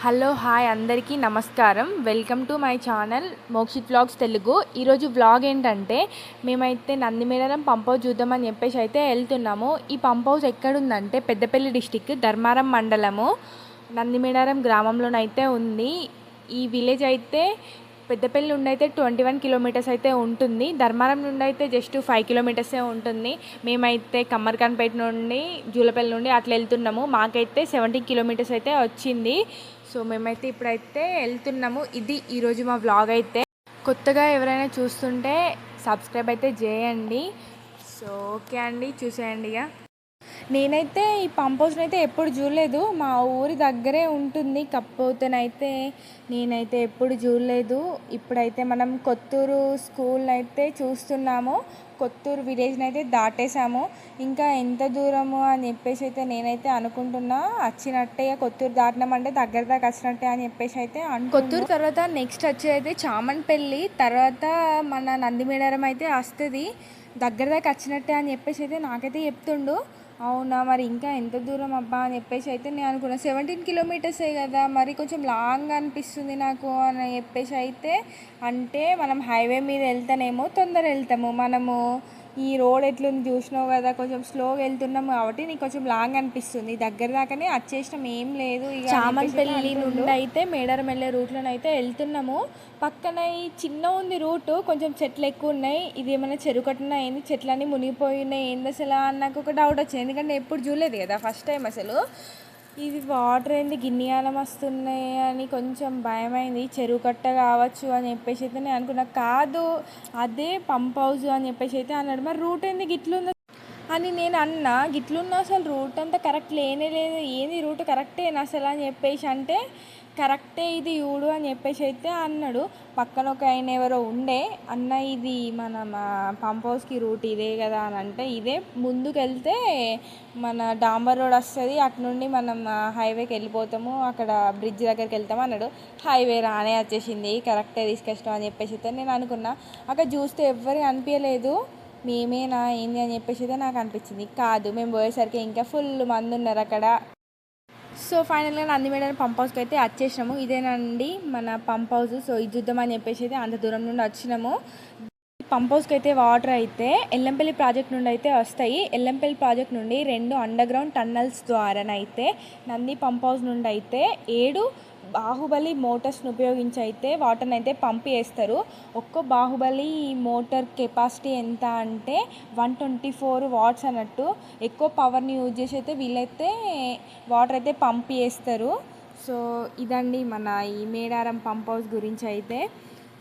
Hello hi అందరికీ నమస్కారం. Welcome to my channel Mokshith vlogs Telugu. ఈరోజు వ్లాగ్ ఏంటంటే మేమైతే నందిమేళం పంప్ హౌస్ చూద్దామని చెప్పేసి అయితే వెళ్తున్నాము. ఈ పంప్ హౌస్ ఎక్కడుందంటే పెద్దపల్లి డిస్టిక్ ధర్మారం మండలము. నందిమేడారం గ్రామంలోనైతే ఉంది. ఈ విలేజ్ అయితే పెద్దపల్లి నుండి అయితే ట్వంటీ వన్ కిలోమీటర్స్ అయితే ఉంటుంది. ధర్మారం నుండి అయితే జస్ట్ ఫైవ్ కిలోమీటర్సే ఉంటుంది. మేమైతే కమ్మర్ఖాన్పేట నుండి జూలపల్లి నుండి అట్లా వెళ్తున్నాము. మాకైతే సెవెంటీన్ కిలోమీటర్స్ అయితే వచ్చింది. సో మేమైతే ఇప్పుడైతే వెళ్తున్నాము. ఇది ఈరోజు మా వ్లాగ్ అయితే. కొత్తగా ఎవరైనా చూస్తుంటే సబ్స్క్రైబ్ అయితే చేయండి. సో ఓకే అండి. చూసేయండి ఇక. నేనైతే ఈ పంప్ హౌస్ని అయితే ఎప్పుడు చూడలేదు. మా ఊరి దగ్గరే ఉంటుంది కాకపోతేనైతే నేనైతే ఎప్పుడు చూడలేదు. ఇప్పుడైతే మనం కొత్తూరు స్కూల్ అయితే చూస్తున్నాము. కొత్తూరు విలేజ్ని అయితే దాటేసాము ఇంకా ఎంత దూరము అని చెప్పేసి అయితే నేనైతే అనుకుంటున్నా. వచ్చినట్టే కొత్తూరు దాటినామంటే దగ్గర దాకా వచ్చినట్టే అని చెప్పేసి అయితే అను కొత్తూరు తర్వాత నెక్స్ట్ వచ్చేది అయితే చామన్పల్లి తర్వాత మన నందిమేడారం అయితే వస్తుంది. దగ్గర దాకా వచ్చినట్టే అని చెప్పేసి అయితే నాకైతే చెప్తుండు. అవునా? మరి ఇంకా ఎంత దూరం అబ్బా అని చెప్పేసి అయితే నేను అనుకున్నా. సెవెంటీన్ కిలోమీటర్సే కదా మరి కొంచెం లాంగ్ అనిపిస్తుంది నాకు అని చెప్పేసి అయితే అంటే మనం హైవే మీద వెళ్తానేమో తొందర వెళ్తాము. మనము ఈ రోడ్ ఎట్లుంది చూసినావు కదా కొంచెం స్లోగా వెళ్తున్నాము కాబట్టి నీకు కొంచెం లాంగ్ అనిపిస్తుంది. దగ్గర దాకానే వచ్చేసినాం ఏం లేదు ఇక చామన్పల్లి నుండి అయితే మేడారం వెళ్ళే రూట్లోనే అయితే వెళ్తున్నాము. పక్కన ఈ చిన్న ఉంది రూట్ కొంచెం చెట్లు ఎక్కువ ఉన్నాయి. ఇది ఏమైనా చెరుకట్టున ఏంది చెట్లన్నీ మునిగిపోయి ఉన్నాయి. ఏంది అసలు? నాకు ఒక డౌట్ వచ్చింది. ఎందుకంటే ఎప్పుడు చూడలేదు కదా ఫస్ట్ టైం అసలు. ఇది వాటర్ ఏంది? గిన్నెయాలం వస్తున్నాయి అని కొంచెం భయమైంది. చెరువు కట్ట కావచ్చు అని చెప్పేసి అయితే నేను అనుకున్నా. కాదు అదే పంప్ హౌస్ అని చెప్పేసి అయితే అన్నాడు. మరి రూట్ ఏంది? గిట్లుంది? అని నేను అన్నా గిట్లున్న అసలు రూట్ అంతా కరెక్ట్ లేనే లేదు. ఏంది రూట్ కరెక్టేనా అసలు? అని చెప్పేసి అంటే కరెక్టే ఇది చూడు అని చెప్పేసి అయితే అన్నాడు. పక్కన ఒక ఆయన ఎవరో ఉండే అన్న ఇది మన పంప్ హౌస్కి రూట్ ఇదే కదా అని అంటే ఇదే ముందుకు వెళ్తే మన డాంబర్ రోడ్ వస్తుంది అటు నుండి మనం హైవేకి వెళ్ళిపోతాము అక్కడ బ్రిడ్జ్ దగ్గరికి వెళ్తాము అన్నాడు. హైవే రానే వచ్చేసింది కరెక్టే తీసుకొచ్చినాం అని చెప్పేసి అయితే నేను అనుకున్నా. అక్కడ చూస్తే ఎవ్వరికి అనిపించలేదు మేమేనా? ఏంది అని చెప్పేసి అయితే నాకు అనిపించింది కాదు మేము పోయేసరికి ఇంకా ఫుల్ మంది ఉన్నారు అక్కడ. సో ఫైనల్గా నందిమేడ పంప్ హౌస్కి అయితే వచ్చేసినాము. ఇదేనండి మన పంప్ హౌస్. సో ఇది చూద్దామని చెప్పేసి అయితే అంత దూరం నుండి వచ్చినాము. పంప్ హౌస్కి అయితే వాటర్ అయితే ఎల్లంపల్లి ప్రాజెక్ట్ నుండి అయితే వస్తాయి. ఎల్లంపల్లి ప్రాజెక్ట్ నుండి రెండు అండర్ గ్రౌండ్ టన్నల్స్ ద్వారానైతే నంది పంప్ హౌస్ నుండి అయితే ఏడు బాహుబలి మోటార్స్ని ఉపయోగించి అయితే వాటర్ని అయితే పంప్ చేస్తారు ఒక్కో బాహుబలి మోటార్ కెపాసిటీ ఎంత అంటే వన్ ట్వంటీ ఫోర్ వాట్స్ అన్నట్టు. ఎక్కువ పవర్ని యూజ్ చేసి అయితే వీళ్ళైతే వాటర్ అయితే పంపివేస్తారు సో ఇదండి మన ఈ మేడారం పంప్ హౌస్ గురించి అయితే.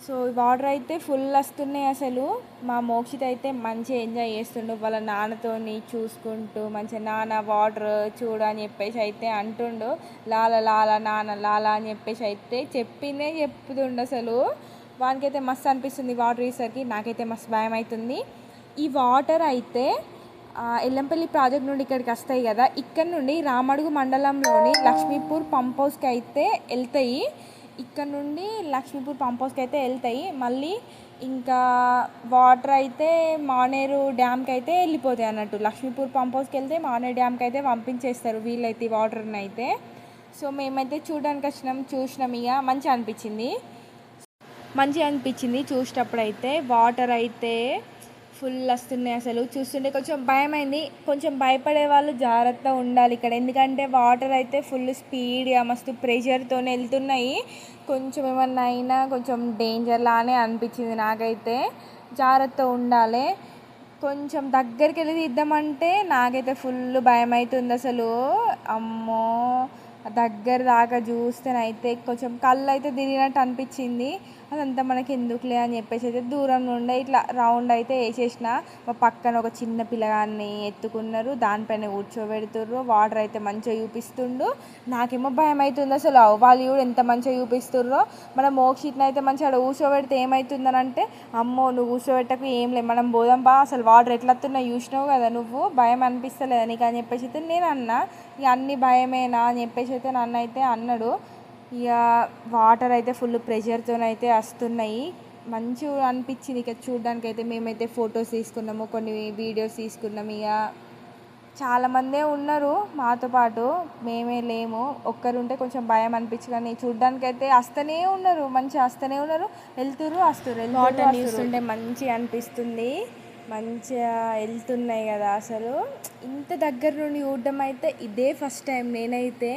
సో వాటర్ అయితే ఫుల్ వస్తున్నాయి అసలు. మా మోక్షిత్ అయితే మంచిగా ఎంజాయ్ చేస్తుండు. వాళ్ళ నాన్నతోని చూసుకుంటూ మంచిగా నాన్న వాటర్ చూడు అని చెప్పేసి అయితే అంటుండు. లాల లాల నాన్న లాల అని చెప్పేసి అయితే చెప్పిందే చెప్తుండు అసలు. వానికైతే మస్తు అనిపిస్తుంది వాటర్ వేసరికి నాకైతే మస్తు భయం అవుతుంది ఈ వాటర్ అయితే ఎల్లంపల్లి ప్రాజెక్ట్ నుండి ఇక్కడికి వస్తాయి కదా. ఇక్కడ నుండి రామడుగు మండలంలోని లక్ష్మీపూర్ పంప్ హౌస్కి అయితే వెళ్తాయి. ఇక్కడ నుండి లక్ష్మీపూర్ పంప్ హౌస్కి అయితే వెళ్తాయి. మళ్ళీ ఇంకా వాటర్ అయితే మానేరు డ్యామ్కి అయితే వెళ్ళిపోతాయి అన్నట్టు. లక్ష్మీపూర్ పంప్ హౌస్కి వెళ్తే మానేరు డ్యామ్కి అయితే పంపించేస్తారు వీళ్ళైతే వాటర్ని అయితే. సో మేమైతే చూడడానికి వచ్చినాం చూసినాం ఇక. మంచిగా అనిపించింది. మంచిగా అనిపించింది చూసేటప్పుడు అయితే. వాటర్ అయితే ఫుల్ వస్తున్నాయి అసలు. చూస్తుంటే కొంచెం భయమైంది. కొంచెం భయపడే వాళ్ళు జాగ్రత్తగా ఉండాలి ఇక్కడ. ఎందుకంటే వాటర్ అయితే ఫుల్ స్పీడ్గా మస్తు ప్రెషర్తో వెళ్తున్నాయి. కొంచెం ఏమన్నా అయినా కొంచెం డేంజర్ లానే అనిపించింది నాకైతే. జాగ్రత్త ఉండాలి. కొంచెం దగ్గరికి వెళ్ళి తీద్దామంటే నాకైతే ఫుల్ భయం అవుతుంది అసలు. అమ్మో! దగ్గర దాకా చూస్తేనైతే కొంచెం కళ్ళు అయితే తిరిగినట్టు అనిపించింది. అదంతా మనకి ఎందుకులే అని చెప్పేసి అయితే దూరం నుండి ఇట్లా రౌండ్ అయితే వేసేసిన. మా పక్కన ఒక చిన్న పిల్లగాన్ని ఎత్తుకున్నారు. దానిపైన కూర్చోబెడుతుర్రు. వాటర్ అయితే మంచిగా చూపిస్తుండు. నాకేమో భయం అవుతుంది అసలు వాళ్ళు కూడా ఎంత మంచిగా చూపిస్తుర్రో మన మోక్షిట్ని అయితే మంచిగా అక్కడ కూర్చోబెడితే ఏమవుతుందని అంటే అమ్మో నువ్వు కూర్చోబెట్టకు ఏం లేదు మనం పోదాం బా. అసలు వాటర్ ఎట్లా వస్తున్నావు చూసినావు కదా నువ్వు. భయం అనిపిస్తలేదా నీకు అని చెప్పేసి అయితే నేను అన్నా. ఇక అన్ని భయమేనా అని చెప్పేసి అయితే నన్ను అయితే అన్నాడు. ఇక వాటర్ అయితే ఫుల్ ప్రెషర్తో అయితే వస్తున్నాయి. మంచిగా అనిపించింది ఇక చూడడానికి అయితే మేమైతే ఫొటోస్ తీసుకున్నాము కొన్ని వీడియోస్ తీసుకున్నాము. ఇక చాలామందే ఉన్నారు మాతో పాటు మేమే లేము. ఒక్కరుంటే కొంచెం భయం అనిపించి కానీ చూడ్డానికి అయితే వస్తూనే ఉన్నారు మంచిగా వస్తూనే ఉన్నారు. వెళ్తురు వస్తారు వాటర్ చూస్తుంటే మంచిగా అనిపిస్తుంది. మంచిగా వెళ్తున్నాయి కదా అసలు. ఇంత దగ్గర నుండి చూడడం అయితే ఇదే ఫస్ట్ టైం నేనైతే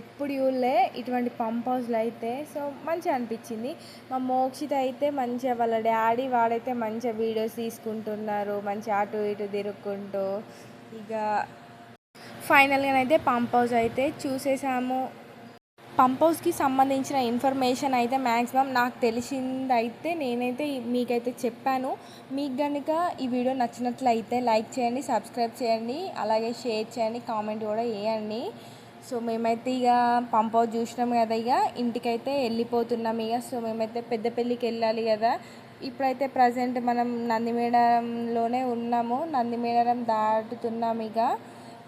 ఎప్పుడు చూడలే. ఇటువంటి పంప్ హౌస్లో అయితే సో మంచిగా అనిపించింది. మా మోక్షిత అయితే మంచిగా వాళ్ళ డాడీ వాడైతే మంచిగా వీడియోస్ తీసుకుంటున్నారు మంచిగా అటు ఇటు తిరుక్కుంటూ. ఇక ఫైనల్గా అయితే పంప్ హౌస్ అయితే చూసేసాము. పంప్ హౌస్కి సంబంధించిన ఇన్ఫర్మేషన్ అయితే మ్యాక్సిమం నాకు తెలిసింది అయితే నేనైతే మీకైతే చెప్పాను. మీకు కనుక ఈ వీడియో నచ్చినట్లయితే లైక్ చేయండి సబ్స్క్రైబ్ చేయండి అలాగే షేర్ చేయండి కామెంట్ కూడా వేయండి సో మేమైతే ఇక పంప్ హౌస్ చూసినాం కదా ఇక ఇంటికైతే వెళ్ళిపోతున్నాం ఇక సో మేమైతే పెద్దపల్లికి వెళ్ళాలి కదా. ఇప్పుడైతే ప్రజెంట్ మనం నందిమేడంలోనే ఉన్నాము. నందిమేడం దాటుతున్నాం ఇక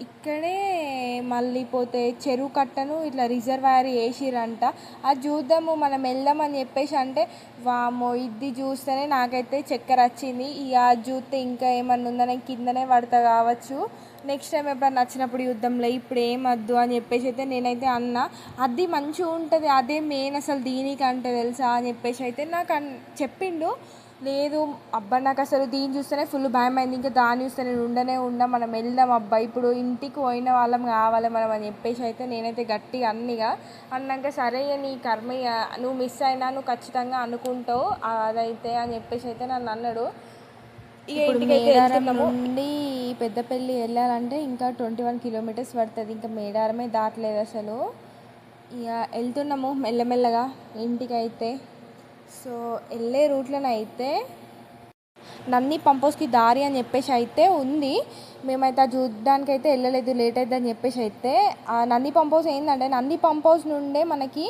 ఇక్కడే మళ్ళీ పోతే చెరువు కట్టను ఇట్లా రిజర్వాయర్ వేసిరంట అది చూద్దాము మనం వెళ్దామని చెప్పేసి అంటే వామో ఇది చూస్తేనే నాకైతే చక్కెర వచ్చింది. ఇక అది చూస్తే ఇంకా ఏమన్నా ఉందని కిందనే పడతా కావచ్చు. నెక్స్ట్ టైం ఎప్పుడైనా నచ్చినప్పుడు యుద్ధంలో ఇప్పుడు ఏం వద్దు అని చెప్పేసి అయితే నేనైతే అన్నా. అది మంచిగా ఉంటుంది అదే మెయిన్ అసలు దీనికంటే తెలుసా అని చెప్పేసి అయితే నాకు అన్- చెప్పిండు. లేదు అబ్బా నాకు అసలు దీన్ని చూస్తేనే ఫుల్ భయం అయింది ఇంకా దాన్ని చూస్తే నేను ఉండనే ఉండా మనం వెళ్దాం అబ్బా. ఇప్పుడు ఇంటికి పోయిన వాళ్ళం కావాలి మనం అని చెప్పేసి అయితే నేనైతే గట్టిగా అన్నిగా అన్నాక సరే నీ కర్మ నువ్వు మిస్ అయినా నువ్వు ఖచ్చితంగా అనుకుంటావు అదైతే అని చెప్పేసి అయితే నన్ను అన్నాడు. వెళ్తున్నాము. నుండి పెద్దపల్లి వెళ్ళాలంటే ఇంకా ట్వంటీ వన్ కిలోమీటర్స్ పడుతుంది. ఇంకా మేడారమే దాటలేదు అసలు. ఇక వెళ్తున్నాము మెల్లమెల్లగా ఇంటికైతే. సో వెళ్ళే రూట్లోనే అయితే నంది పంపోస్కి దారి అని చెప్పేసి అయితే ఉంది. మేమైతే అది చూడడానికి అయితే వెళ్ళలేదు లేట్ అవుతుంది అని చెప్పేసి అయితే. ఆ నంది పంపోస్ ఏంటంటే నంది పంపోస్ నుండే మనకి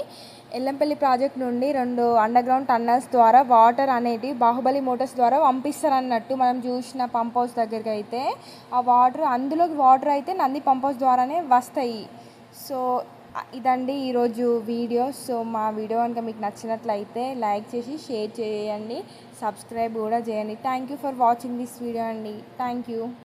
ఎల్లంపల్లి ప్రాజెక్ట్ నుండి రెండు అండర్ గ్రౌండ్ టన్నల్స్ ద్వారా వాటర్ అనేటి బాహుబలి మోటార్స్ ద్వారా పంపిస్తారు అన్నట్టు మనం చూసిన పంప్ హౌస్ దగ్గరికి అయితే. ఆ వాటర్ అందులోకి వాటర్ అయితే నంది పంప్ హౌస్ ద్వారానే వస్తాయి. సో ఇదండి ఈరోజు వీడియో. సో మా వీడియో కనుక మీకు నచ్చినట్లయితే లైక్ చేసి షేర్ చేయండి. సబ్స్క్రైబ్ కూడా చేయండి. Thank you for watching this video అండి. Thank you.